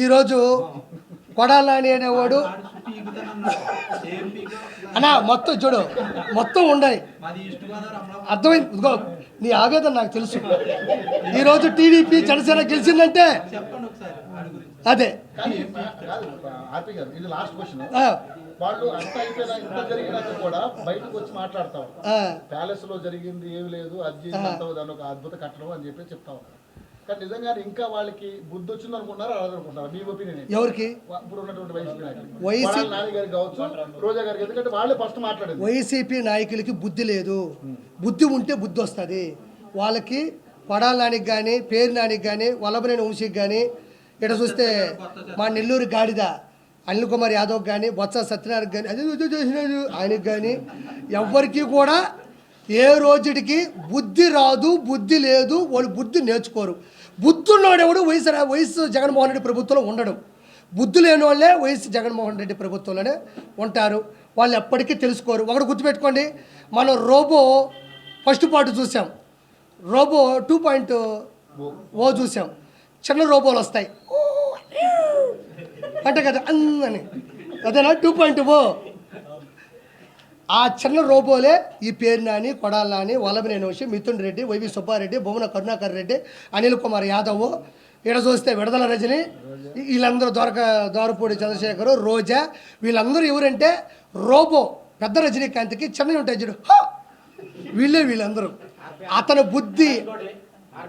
ఈరోజు కొడాలని అనేవాడు అన్నా మొత్తం చూడు మొత్తం అమలాపురం అర్థమైంది? నీ ఆవేదన నాకు తెలుసు. ఈరోజు టీడీపీ జనసేన గెలిచిందంటే అదే. వాళ్ళు అంత అయిపోయినా ఇంత జరిగినాక కూడా బయటకు వచ్చి మాట్లాడతాం. ప్యాలెస్లో జరిగింది ఏమి లేదు అది చేసినంత దాని ఒక అద్భుత కట్టడం అని చెప్పి చెప్తా ఉన్నారు కానీ నిజంగా ఇంకా వాళ్ళకి బుద్ధి వచ్చింది అనుకుంటారా రాదు అనుకుంటారా మీ ఒపీనియన్ ఎవరికి? ఇప్పుడు ఉన్నటువంటి వైసీపీ నాయకులు వైసీ- కొడాలి నాని గారికి కావచ్చు రోజా గారికి ఎందుకంటే వాళ్ళే ఫస్ట్ మాట్లాడింది. వైసీపీ నాయకులకి బుద్ధి లేదు. బుద్ధి ఉంటే బుద్ధి వస్తుంది. వాళ్ళకి కొడాల నానికి కానీ పేరు నానికి కానీ వల్లభనేని వంశీకి కానీ ఇక్కడ చూస్తే మా నెల్లూరు గాడిద అనిల్ కుమార్ యాదవ్ కానీ బొత్స సత్యనారాయణ కానీ అది ఆయనకి కానీ ఎవ్వరికీ కూడా ఏ రోజుడికి బుద్ధి రాదు బుద్ధి లేదు వాళ్ళు బుద్ధి నేర్చుకోరు. బుద్ధి ఉన్నవాడెవడు వయసు వయసు జగన్మోహన్ రెడ్డి ప్రభుత్వంలో ఉండడు. బుద్ధి లేని వాళ్ళే వైఎస్ జగన్మోహన్ రెడ్డి ప్రభుత్వంలోనే ఉంటారు. వాళ్ళు ఎప్పటికీ తెలుసుకోరు. ఒకటి గుర్తుపెట్టుకోండి. మనం రోబో ఫస్ట్ పార్ట్ చూసాం. రోబో టూ పాయింట్ ఓ చూసాం. చిన్న రోబోలు వస్తాయి. అంటే కదా అందని అదేనా? Two point O. ఆ చిన్న రోబోలే ఈ పేరు నాని కొడాల నాని వల్లభనేని వంశీ మిథున్ రెడ్డి వైవి సుబ్బారెడ్డి భువన కరుణాకర్ రెడ్డి అనిల్ కుమార్ యాదవ్. ఇక్కడ చూస్తే విడదల రజని వీళ్ళందరూ దొరక దోరపూడి చంద్రశేఖర్ రోజా. వీళ్ళందరూ ఎవరంటే రోబో పెద్ద రజనీకాంత్కి చిన్నవి ఉంటాయి చూడు. వీళ్ళే వీళ్ళందరూ. అతని బుద్ధి